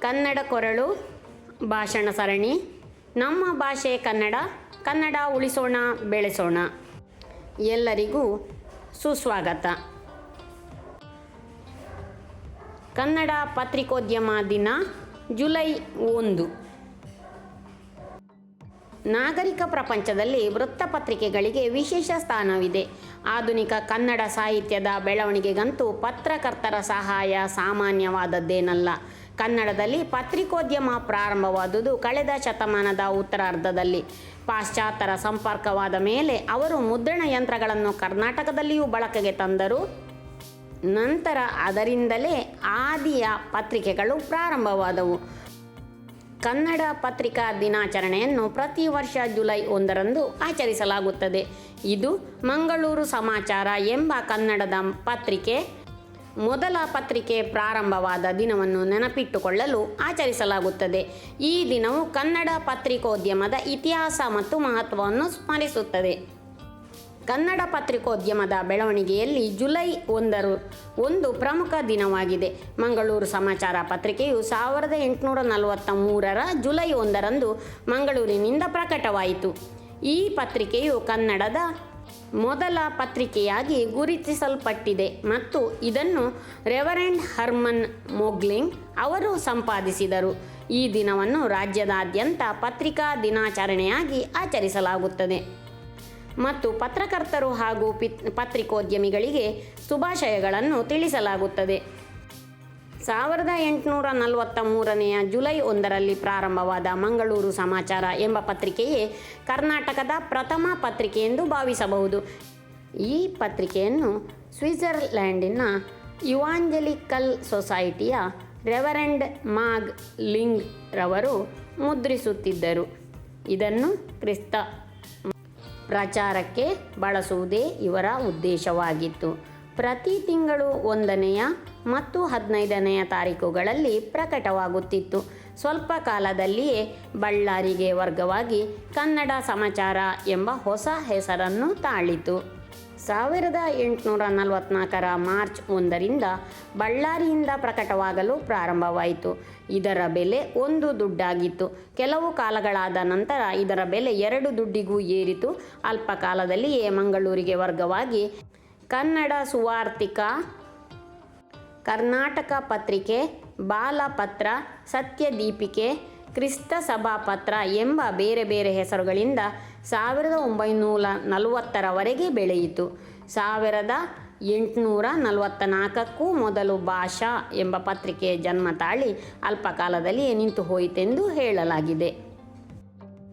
ಕನ್ನಡ ಕೊರಳು ಭಾಷಣ ಸರಣಿ. ನಮ್ಮ ಭಾಷೆ ಕನ್ನಡ ಕನ್ನಡ ಉಳಿಸೋಣ, ಬೆಳೆಸೋಣ. ಎಲ್ಲರಿಗೂ ಸುಸ್ವಾಗತ. ಕನ್ನಡ ಪತ್ರಿಕೋದ್ಯಮ ದಿನ, ಜುಲೈ ಒಂದು. ನಾಗರಿಕ ಪ್ರಪಂಚದಲ್ಲಿ ವೃತ್ತಪತ್ರಿಕೆಗಳಿಗೆ ವಿಶೇಷ ಸ್ಥಾನವಿದೆ. ಆಧುನಿಕ ಕನ್ನಡ ಸಾಹಿತ್ಯದ ಬೆಳವಣಿಗೆಗಂತೂ ಪತ್ರಕರ್ತರ ಸಹಾಯ ಸಾಮಾನ್ಯವಾದದ್ದೇನಲ್ಲ. ಕನ್ನಡದಲ್ಲಿ ಪತ್ರಿಕೋದ್ಯಮ ಪ್ರಾರಂಭವಾದುದು ಕಳೆದ ಶತಮಾನದ ಉತ್ತರಾರ್ಧದಲ್ಲಿ. ಪಾಶ್ಚಾತ್ಯರ ಸಂಪರ್ಕವಾದ ಮೇಲೆ ಅವರು ಮುದ್ರಣ ಯಂತ್ರಗಳನ್ನು ಕರ್ನಾಟಕದಲ್ಲಿಯೂ ಬಳಕೆಗೆ ತಂದರು. ನಂತರ ಅದರಿಂದಲೇ ಆದಿಯ ಪತ್ರಿಕೆಗಳು ಪ್ರಾರಂಭವಾದವು. ಕನ್ನಡ ಪತ್ರಿಕಾ ದಿನಾಚರಣೆಯನ್ನು ಪ್ರತಿ ವರ್ಷ ಜುಲೈ ಒಂದರಂದು ಆಚರಿಸಲಾಗುತ್ತದೆ. ಇದು ಮಂಗಳೂರು ಸಮಾಚಾರ ಎಂಬ ಕನ್ನಡದ ಪತ್ರಿಕೆ. ಮೊದಲ ಪತ್ರಿಕೆ ಪ್ರಾರಂಭವಾದ ದಿನವನ್ನು ನೆನಪಿಟ್ಟುಕೊಳ್ಳಲು ಆಚರಿಸಲಾಗುತ್ತದೆ. ಈ ದಿನವು ಕನ್ನಡ ಪತ್ರಿಕೋದ್ಯಮದ ಇತಿಹಾಸ ಮತ್ತು ಮಹತ್ವವನ್ನು ಸ್ಮರಿಸುತ್ತದೆ. ಕನ್ನಡ ಪತ್ರಿಕೋದ್ಯಮದ ಬೆಳವಣಿಗೆಯಲ್ಲಿ ಜುಲೈ ಒಂದರು ಒಂದು ಪ್ರಮುಖ ದಿನವಾಗಿದೆ. ಮಂಗಳೂರು ಸಮಾಚಾರ ಪತ್ರಿಕೆಯು ಸಾವಿರದ ಎಂಟುನೂರ ನಲವತ್ತ ಮೂರರ ಜುಲೈ ಒಂದರಂದು ಮಂಗಳೂರಿನಿಂದ ಪ್ರಕಟವಾಯಿತು. ಈ ಪತ್ರಿಕೆಯು ಕನ್ನಡದ ಮೊದಲ ಪತ್ರಿಕೆಯಾಗಿ ಗುರುತಿಸಲ್ಪಟ್ಟಿದೆ ಮತ್ತು ಇದನ್ನು ರೆವರೆಂಡ್ ಹರ್ಮನ್ ಮೊಗ್ಲಿಂಗ್ ಅವರು ಸಂಪಾದಿಸಿದರು. ಈ ದಿನವನ್ನು ರಾಜ್ಯದಾದ್ಯಂತ ಪತ್ರಿಕಾ ದಿನಾಚರಣೆಯಾಗಿ ಆಚರಿಸಲಾಗುತ್ತದೆ. ಮತ್ತು ಪತ್ರಕರ್ತರು ಹಾಗೂ ಪಿತ್, ಪತ್ರಿಕೋದ್ಯಮಿಗಳಿಗೆ ಶುಭಾಶಯಗಳನ್ನು ತಿಳಿಸಲಾಗುತ್ತದೆ. ಸಾವಿರದ ಎಂಟುನೂರ ನಲವತ್ತ ಮೂರನೆಯ ಜುಲೈ ಒಂದರಲ್ಲಿ ಪ್ರಾರಂಭವಾದ ಮಂಗಳೂರು ಸಮಾಚಾರ ಎಂಬ ಪತ್ರಿಕೆಯೇ ಕರ್ನಾಟಕದ ಪ್ರಥಮ ಪತ್ರಿಕೆ ಎಂದು ಭಾವಿಸಬಹುದು. ಈ ಪತ್ರಿಕೆಯನ್ನು ಸ್ವಿಟ್ಜರ್ಲ್ಯಾಂಡಿನ ಯುವಾಂಜಲಿಕಲ್ ಸೊಸೈಟಿಯ ರೆವರೆಂಡ್ ಮಾಗ್ ಲಿಂಗ್ ರವರು ಮುದ್ರಿಸುತ್ತಿದ್ದರು. ಇದನ್ನು ಕ್ರಿಸ್ತ ಪ್ರಚಾರಕ್ಕೆ ಬಳಸುವುದೇ ಇವರ ಉದ್ದೇಶವಾಗಿತ್ತು. ಪ್ರತಿ ತಿಂಗಳು ಒಂದನೆಯ ಮತ್ತು ಹದಿನೈದನೆಯ ತಾರೀಕುಗಳಲ್ಲಿ ಪ್ರಕಟವಾಗುತ್ತಿತ್ತು. ಸ್ವಲ್ಪ ಕಾಲದಲ್ಲಿಯೇ ಬಳ್ಳಾರಿಗೆ ವರ್ಗವಾಗಿ ಕನ್ನಡ ಸಮಾಚಾರ ಎಂಬ ಹೊಸ ಹೆಸರನ್ನು ತಾಳಿತು. ಸಾವಿರದ ಎಂಟುನೂರ ನಲವತ್ನಾಲ್ಕರ ಮಾರ್ಚ್ ಒಂದರಿಂದ ಬಳ್ಳಾರಿಯಿಂದ ಪ್ರಕಟವಾಗಲು ಪ್ರಾರಂಭವಾಯಿತು. ಇದರ ಬೆಲೆ ಒಂದು ದುಡ್ಡಾಗಿತ್ತು. ಕೆಲವು ಕಾಲಗಳಾದ ನಂತರ ಇದರ ಬೆಲೆ ಎರಡು ದುಡ್ಡಿಗೂ ಏರಿತು. ಅಲ್ಪ ಕಾಲದಲ್ಲಿಯೇ ಮಂಗಳೂರಿಗೆ ವರ್ಗವಾಗಿ ಕನ್ನಡ ಸುವಾರ್ತಿಕ ಕರ್ನಾಟಕ ಪತ್ರಿಕೆ, ಬಾಲಪತ್ರ, ಸತ್ಯದೀಪಿಕೆ, ಕ್ರಿಸ್ತ ಸಭಾಪತ್ರ ಎಂಬ ಬೇರೆ ಬೇರೆ ಹೆಸರುಗಳಿಂದ ಸಾವಿರದ ಒಂಬೈನೂರ ನಲವತ್ತರವರೆಗೆ ಬೆಳೆಯಿತು. ಸಾವಿರದ ಎಂಟುನೂರ ನಲವತ್ತ ನಾಲ್ಕಕ್ಕೂ ಮೊದಲು ಭಾಷಾ ಎಂಬ ಪತ್ರಿಕೆಯ ಜನ್ಮ ತಾಳಿ ಅಲ್ಪಕಾಲದಲ್ಲಿಯೇ ನಿಂತು ಹೋಯಿತೆಂದು ಹೇಳಲಾಗಿದೆ.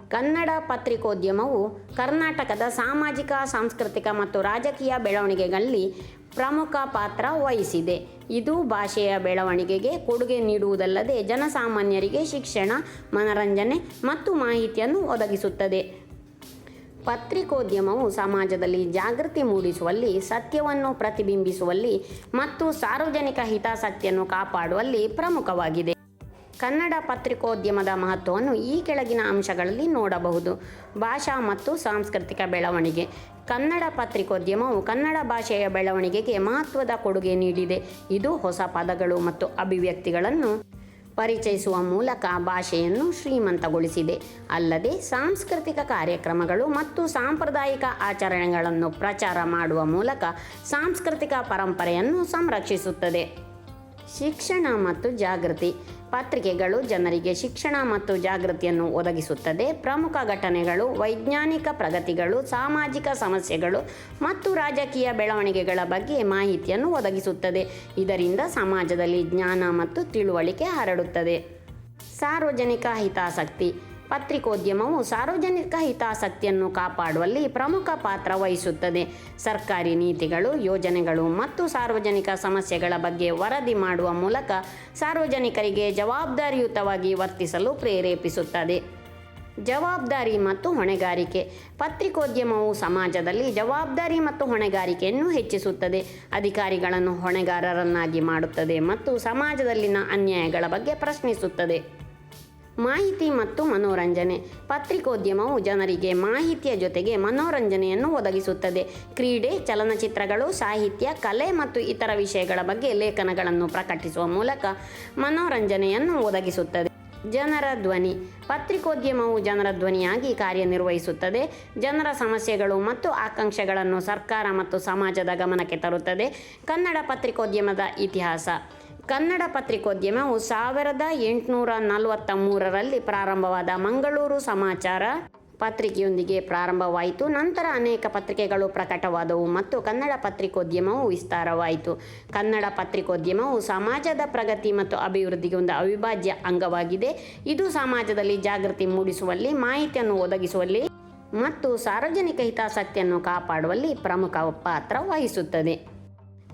ಕನ್ನಡ ಪತ್ರಿಕೋದ್ಯಮವು ಕರ್ನಾಟಕದ ಸಾಮಾಜಿಕ, ಸಾಂಸ್ಕೃತಿಕ ಮತ್ತು ರಾಜಕೀಯ ಬೆಳವಣಿಗೆಗಳಲ್ಲಿ ಪ್ರಮುಖ ಪಾತ್ರ ವಹಿಸಿದೆ. ಇದು ಭಾಷೆಯ ಬೆಳವಣಿಗೆಗೆ ಕೊಡುಗೆ ನೀಡುವುದಲ್ಲದೆ ಜನಸಾಮಾನ್ಯರಿಗೆ ಶಿಕ್ಷಣ, ಮನರಂಜನೆ ಮತ್ತು ಮಾಹಿತಿಯನ್ನು ಒದಗಿಸುತ್ತದೆ. ಪತ್ರಿಕೋದ್ಯಮವು ಸಮಾಜದಲ್ಲಿ ಜಾಗೃತಿ ಮೂಡಿಸುವಲ್ಲಿ, ಸತ್ಯವನ್ನು ಪ್ರತಿಬಿಂಬಿಸುವಲ್ಲಿ ಮತ್ತು ಸಾರ್ವಜನಿಕ ಹಿತಾಸಕ್ತಿಯನ್ನು ಕಾಪಾಡುವಲ್ಲಿ ಪ್ರಮುಖವಾಗಿದೆ. ಕನ್ನಡ ಪತ್ರಿಕೋದ್ಯಮದ ಮಹತ್ವವನ್ನು ಈ ಕೆಳಗಿನ ಅಂಶಗಳಲ್ಲಿ ನೋಡಬಹುದು. ಭಾಷಾ ಮತ್ತು ಸಾಂಸ್ಕೃತಿಕ ಬೆಳವಣಿಗೆ. ಕನ್ನಡ ಪತ್ರಿಕೋದ್ಯಮವು ಕನ್ನಡ ಭಾಷೆಯ ಬೆಳವಣಿಗೆಗೆ ಮಹತ್ವದ ಕೊಡುಗೆ ನೀಡಿದೆ. ಇದು ಹೊಸ ಪದಗಳು ಮತ್ತು ಅಭಿವ್ಯಕ್ತಿಗಳನ್ನು ಪರಿಚಯಿಸುವ ಮೂಲಕ ಭಾಷೆಯನ್ನು ಶ್ರೀಮಂತಗೊಳಿಸಿದೆ. ಅಲ್ಲದೆ ಸಾಂಸ್ಕೃತಿಕ ಕಾರ್ಯಕ್ರಮಗಳು ಮತ್ತು ಸಾಂಪ್ರದಾಯಿಕ ಆಚರಣೆಗಳನ್ನು ಪ್ರಚಾರ ಮಾಡುವ ಮೂಲಕ ಸಾಂಸ್ಕೃತಿಕ ಪರಂಪರೆಯನ್ನು ಸಂರಕ್ಷಿಸುತ್ತದೆ. ಶಿಕ್ಷಣ ಮತ್ತು ಜಾಗೃತಿ. ಪತ್ರಿಕೆಗಳು ಜನರಿಗೆ ಶಿಕ್ಷಣ ಮತ್ತು ಜಾಗೃತಿಯನ್ನು ಒದಗಿಸುತ್ತದೆ. ಪ್ರಮುಖ ಘಟನೆಗಳು, ವೈಜ್ಞಾನಿಕ ಪ್ರಗತಿಗಳು, ಸಾಮಾಜಿಕ ಸಮಸ್ಯೆಗಳು ಮತ್ತು ರಾಜಕೀಯ ಬೆಳವಣಿಗೆಗಳ ಬಗ್ಗೆ ಮಾಹಿತಿಯನ್ನು ಒದಗಿಸುತ್ತದೆ. ಇದರಿಂದ ಸಮಾಜದಲ್ಲಿ ಜ್ಞಾನ ಮತ್ತು ತಿಳುವಳಿಕೆ ಹರಡುತ್ತದೆ. ಸಾರ್ವಜನಿಕ ಹಿತಾಸಕ್ತಿ. ಪತ್ರಿಕೋದ್ಯಮವು ಸಾರ್ವಜನಿಕ ಹಿತಾಸಕ್ತಿಯನ್ನು ಕಾಪಾಡುವಲ್ಲಿ ಪ್ರಮುಖ ಪಾತ್ರ ವಹಿಸುತ್ತದೆ. ಸರ್ಕಾರಿ ನೀತಿಗಳು, ಯೋಜನೆಗಳು ಮತ್ತು ಸಾರ್ವಜನಿಕ ಸಮಸ್ಯೆಗಳ ಬಗ್ಗೆ ವರದಿ ಮಾಡುವ ಮೂಲಕ ಸಾರ್ವಜನಿಕರಿಗೆ ಜವಾಬ್ದಾರಿಯುತವಾಗಿ ವರ್ತಿಸಲು ಪ್ರೇರೇಪಿಸುತ್ತದೆ. ಜವಾಬ್ದಾರಿ ಮತ್ತು ಹೊಣೆಗಾರಿಕೆ. ಪತ್ರಿಕೋದ್ಯಮವು ಸಮಾಜದಲ್ಲಿ ಜವಾಬ್ದಾರಿ ಮತ್ತು ಹೊಣೆಗಾರಿಕೆಯನ್ನು ಹೆಚ್ಚಿಸುತ್ತದೆ. ಅಧಿಕಾರಿಗಳನ್ನು ಹೊಣೆಗಾರರನ್ನಾಗಿ ಮಾಡುತ್ತದೆ ಮತ್ತು ಸಮಾಜದಲ್ಲಿನ ಅನ್ಯಾಯಗಳ ಬಗ್ಗೆ ಪ್ರಶ್ನಿಸುತ್ತದೆ. ಮಾಹಿತಿ ಮತ್ತು ಮನೋರಂಜನೆ. ಪತ್ರಿಕೋದ್ಯಮವು ಜನರಿಗೆ ಮಾಹಿತಿಯ ಜೊತೆಗೆ ಮನೋರಂಜನೆಯನ್ನು ಒದಗಿಸುತ್ತದೆ. ಕ್ರೀಡೆ, ಚಲನಚಿತ್ರಗಳು, ಸಾಹಿತ್ಯ, ಕಲೆ ಮತ್ತು ಇತರ ವಿಷಯಗಳ ಬಗ್ಗೆ ಲೇಖನಗಳನ್ನು ಪ್ರಕಟಿಸುವ ಮೂಲಕ ಮನೋರಂಜನೆಯನ್ನು ಒದಗಿಸುತ್ತದೆ. ಜನರ ಧ್ವನಿ. ಪತ್ರಿಕೋದ್ಯಮವು ಜನರ ಧ್ವನಿಯಾಗಿ ಕಾರ್ಯನಿರ್ವಹಿಸುತ್ತದೆ. ಜನರ ಸಮಸ್ಯೆಗಳು ಮತ್ತು ಆಕಾಂಕ್ಷೆಗಳನ್ನು ಸರ್ಕಾರ ಮತ್ತು ಸಮಾಜದ ಗಮನಕ್ಕೆ ತರುತ್ತದೆ. ಕನ್ನಡ ಪತ್ರಿಕೋದ್ಯಮದ ಇತಿಹಾಸ. ಕನ್ನಡ ಪತ್ರಿಕೋದ್ಯಮವು ಸಾವಿರದ ಎಂಟುನೂರ ನಲವತ್ತ ಮೂರರಲ್ಲಿ ಪ್ರಾರಂಭವಾದ ಮಂಗಳೂರು ಸಮಾಚಾರ ಪತ್ರಿಕೆಯೊಂದಿಗೆ ಪ್ರಾರಂಭವಾಯಿತು. ನಂತರ ಅನೇಕ ಪತ್ರಿಕೆಗಳು ಪ್ರಕಟವಾದವು ಮತ್ತು ಕನ್ನಡ ಪತ್ರಿಕೋದ್ಯಮವು ವಿಸ್ತಾರವಾಯಿತು. ಕನ್ನಡ ಪತ್ರಿಕೋದ್ಯಮವು ಸಮಾಜದ ಪ್ರಗತಿ ಮತ್ತು ಅಭಿವೃದ್ಧಿಗೆ ಒಂದು ಅವಿಭಾಜ್ಯ ಅಂಗವಾಗಿದೆ. ಇದು ಸಮಾಜದಲ್ಲಿ ಜಾಗೃತಿ ಮೂಡಿಸುವಲ್ಲಿ, ಮಾಹಿತಿಯನ್ನು ಒದಗಿಸುವಲ್ಲಿ ಮತ್ತು ಸಾರ್ವಜನಿಕ ಹಿತಾಸಕ್ತಿಯನ್ನು ಕಾಪಾಡುವಲ್ಲಿ ಪ್ರಮುಖ ಪಾತ್ರ ವಹಿಸುತ್ತದೆ.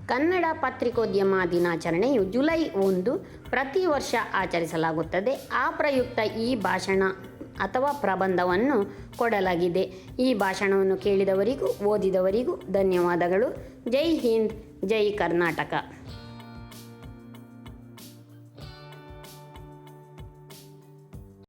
ಕನ್ನಡ ಪತ್ರಿಕೋದ್ಯಮ ದಿನಾಚರಣೆಯು ಜುಲೈ ಒಂದು ಪ್ರತಿ ವರ್ಷ ಆಚರಿಸಲಾಗುತ್ತದೆ. ಆ ಪ್ರಯುಕ್ತ ಈ ಭಾಷಣ ಅಥವಾ ಪ್ರಬಂಧವನ್ನು ಕೊಡಲಾಗಿದೆ. ಈ ಭಾಷಣವನ್ನು ಕೇಳಿದವರಿಗೂ, ಓದಿದವರಿಗೂ ಧನ್ಯವಾದಗಳು. ಜೈ ಹಿಂದ್, ಜೈ ಕರ್ನಾಟಕ.